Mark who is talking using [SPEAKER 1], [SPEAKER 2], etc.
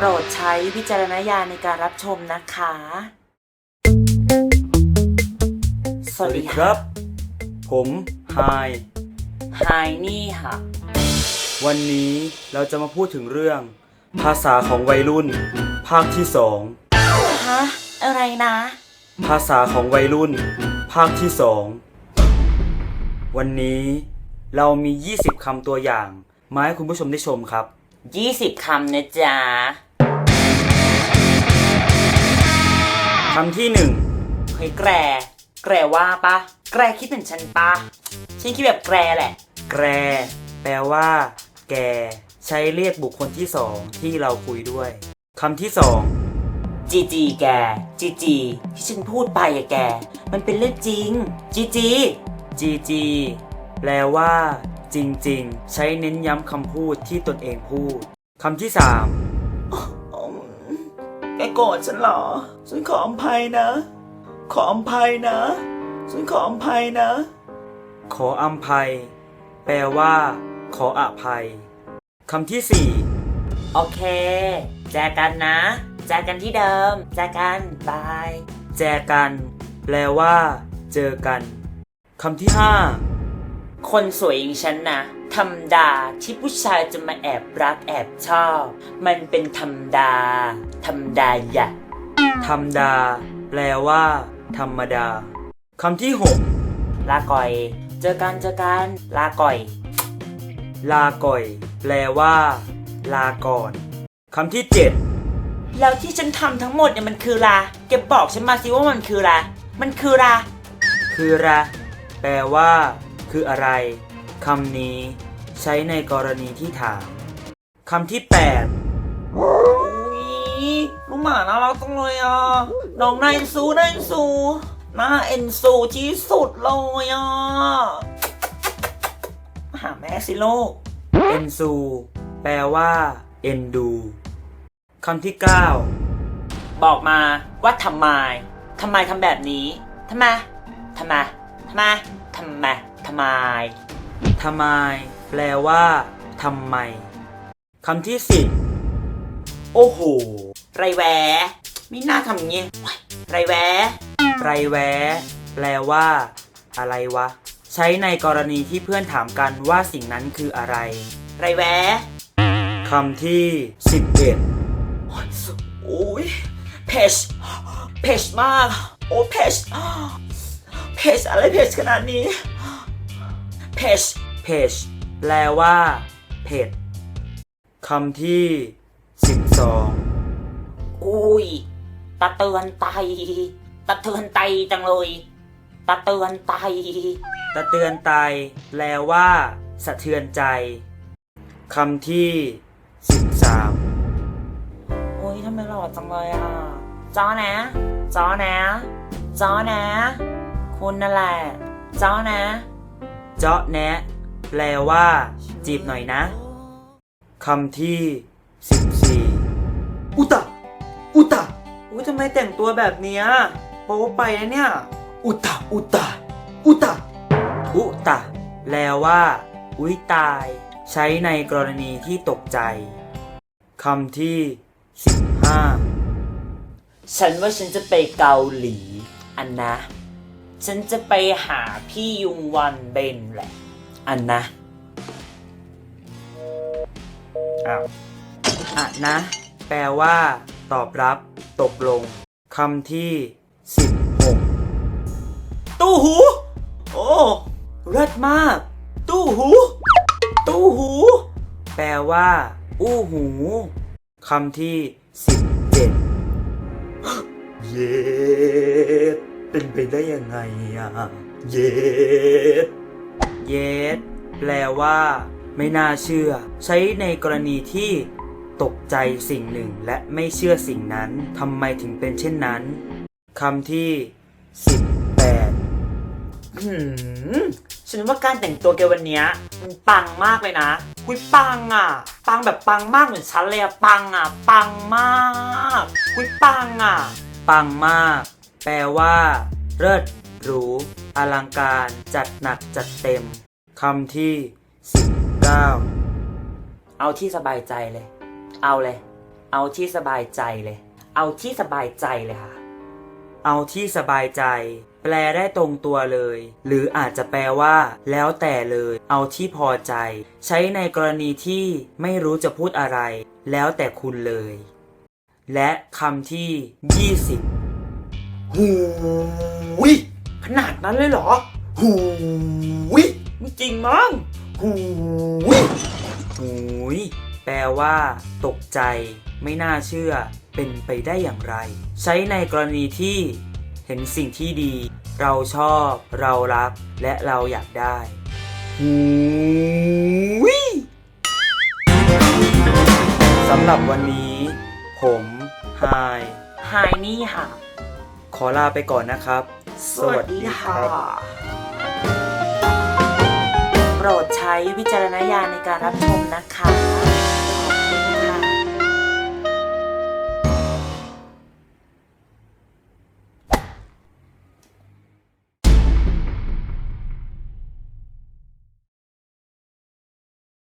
[SPEAKER 1] โปรดใช้วิจารณญาณในการรับชมนะคะสวัสดีครับ
[SPEAKER 2] ผมไฮ
[SPEAKER 1] ไฮนี่ค่ะ
[SPEAKER 2] วันนี้เราจะมาพูดถึงเรื่อง ภาษาของวัยรุ่น ภาคที่สอง
[SPEAKER 1] ฮะ อะไรนะ
[SPEAKER 2] ภาษาของวัยรุ่น ภาคที่สองวันนี้เรามี 20คำตัวอย่าง มาให้คุณผู้ชมได้ชมครับ
[SPEAKER 1] 20 คำนะจ๊ะ
[SPEAKER 2] คำที่หนึ่ง
[SPEAKER 1] เฮ้ยแกร แกรว่าปะ แกรคิดเหมือนฉันปะ ฉันคิดแบบแกรแหละ
[SPEAKER 2] แกร แปลว่า แก ใช้เรียกบุคคลที่สองที่เราคุยด้วยคำที่สอง
[SPEAKER 1] จีจีแก จีจี ที่ฉันพูดไปอะแก มันเป็นเรื่องจริง จีจี
[SPEAKER 2] จีจีแปลว่า จริง ๆ ใช้เน้นย้ำคำพูดที่ตนเองพูดคำที่สาม
[SPEAKER 1] โกรธฉันเหรอ ฉันขออภัยนะ ขออภัยนะ ฉันขออภัยนะ
[SPEAKER 2] ขออภัย แปลว่า ขออภัยคำที่สี่
[SPEAKER 1] โอเค แจกันนะ แจกันที่เดิม แจกันบาย
[SPEAKER 2] แจกัน แปลว่า เจอกันคำที่ห้า
[SPEAKER 1] คนสวยอย่างฉันนะธรรมดาที่ผู้ชายจะมาแอบรักแอบชอบ มันเป็นธรรมดา ธรรมดาอย่า
[SPEAKER 2] ธรรมดา แปลว่า ธรรมดาคำที่หก
[SPEAKER 1] ลาก่อย เจอกันเจอกันลาก่อย
[SPEAKER 2] ลาก่อย แปลว่า ลาก่อนคำที่เจ็ด
[SPEAKER 1] แล้วที่ฉันทำทั้งหมดเนี่ยมันคืออะไรแกบอกฉันมาสิว่ามันคืออะไรมันคืออะไร
[SPEAKER 2] คือระแปลว่า คืออะไรคำนี้ใช้ในกรณีที่ถามคำที่แปด
[SPEAKER 1] อุ๊ยลูกหมาน่ารักจังเลยอะ น้องนายเอ็นซูนายเอ็นซูน่าเอ็นซูที่สุดเลยอะ หาแม่สิลูก
[SPEAKER 2] เอ็นซูแปลว่าเอ็นดูคำที่เก้า
[SPEAKER 1] บอกมาว่าทำไมทำไมทำแบบนี้ทำไมทำไมทำไมทำไม ทำไม
[SPEAKER 2] ทำไม แปลว่าทำไมคำที่สิบ
[SPEAKER 1] โอ้โห ไรแวไม่น่าทำอย่างงี้โอ๊ยไรแว
[SPEAKER 2] ไรแวะแปลว่า อะไรวะ ใช้ในกรณีที่เพื่อนถามกันว่าสิ่งนั้นคืออะไร
[SPEAKER 1] ไรแว
[SPEAKER 2] คำที่สิบเอ็ด
[SPEAKER 1] โอ้ยเพชเพชมาก โอ้เพชเพชอะไรเพชขนาดนี้ เพช
[SPEAKER 2] เพจแปลว่าเผ็ดคำที่สิบสอง
[SPEAKER 1] อุ้ยตะเตือนไตตะเตือนไตจังเลยตะเตือนไต
[SPEAKER 2] ตะเตือนไตแปลว่า สะเทือนใจคำที่สิบสาม
[SPEAKER 1] โอ้ยทำไมหล่อจังเลยอะจ้อนะจ้อนะจ้อนะ คุณนั่นแหละจ้อนะ
[SPEAKER 2] เจาะแนะ แปลว่า จีบหน่อยนะคำที่สิบสี่อุตะ อุตะ
[SPEAKER 1] อุ้ยทำไมแต่งตัวแบบเนี้ยโป๊ไปนะเนี่ย
[SPEAKER 2] อุตะ อุตะ อุตะ อุตะ แปลว่า อุ้ยตาย ใช้ในกรณีที่ตกใจคำที่สิบห้า
[SPEAKER 1] ฉันว่าฉันจะไปเกาหลี อันนะ ฉันจะไปหาพี่ยุงวันเบนแหละ อันนะ
[SPEAKER 2] อ้าวอะนะ แปลว่า ตอบรับ ตกลงคำที่สิบหก
[SPEAKER 1] ตู้หู โอ้เลิศมาก ตู้หู ตู้หู
[SPEAKER 2] แปลว่า อู้หูคำที่สิบเจ็ดเย็ด เป็นไปได้ยังไงอะ เย็ดเย็ดแปลว่า ไม่น่าเชื่อ ใช้ในกรณีที่ตกใจสิ่งหนึ่งและไม่เชื่อสิ่งนั้นทำไมถึงเป็นเช่นนั้นคำที่สิบแปด
[SPEAKER 1] หืมฉันว่าการแต่งตัวแกวันเนี้ยมันปังมากเลยนะคุยปังอะ ปังแบบปังมากเหมือนฉันเลยอะ ปังอะ ปังมากคุยปังอะ
[SPEAKER 2] ปังมาก แปลว่า เลิศหรู อลังการ จัดหนักจัดเต็มคำที่ 19
[SPEAKER 1] เอาที่สบายใจเลย เอาเลย เอาที่สบายใจเลย เอาที่สบายใจเลยค่ะ
[SPEAKER 2] เอาที่สบายใจ แปลได้ตรงตัวเลย หรืออาจจะแปลว่า แล้วแต่เลย เอาที่พอใจ ใช้ในกรณีที่ไม่รู้จะพูดอะไร แล้วแต่คุณเลย และคำที่ 20
[SPEAKER 1] หูยขนาดนั้นเลยเหรอ หูยไม่จริงมั้งหูย
[SPEAKER 2] หูยแปลว่า ตกใจ ไม่น่าเชื่อ เป็นไปได้อย่างไร ใช้ในกรณีที่ เห็นสิ่งที่ดี เราชอบ เรารัก และเราอยากได้
[SPEAKER 1] หูย
[SPEAKER 2] สำหรับวันนี้ ผมไฮ
[SPEAKER 1] ไฮนี่ค่ะ
[SPEAKER 2] ขอลาไปก่อนนะครับ
[SPEAKER 1] สวัสดีค่ะโปรดใช้วิจารณญาณในการรับชมนะคะ